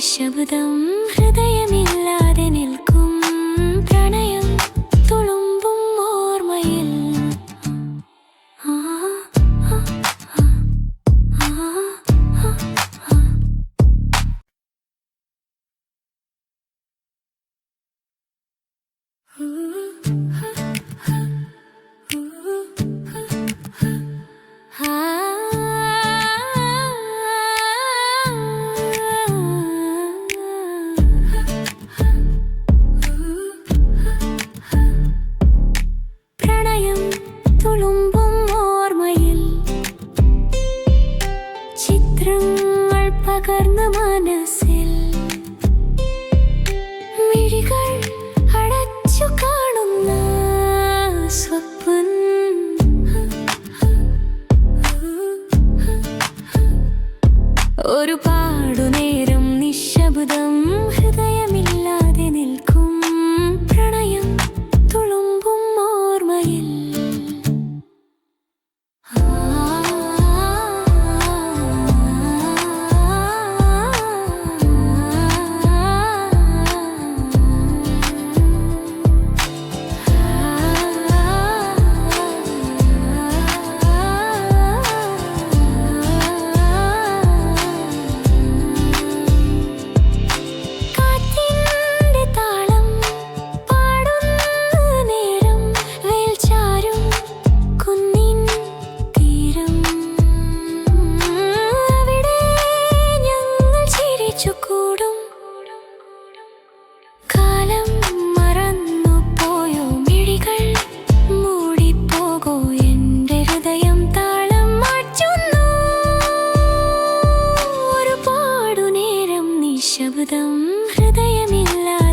നിശബ്ദം ഹൃദയമില്ലാതെ നിൽക്കും. പ്രണയം തുളുമ്പും ഓർമ്മയിൽ. ആ. അത്ഭുതം ഹൃദയമില്ല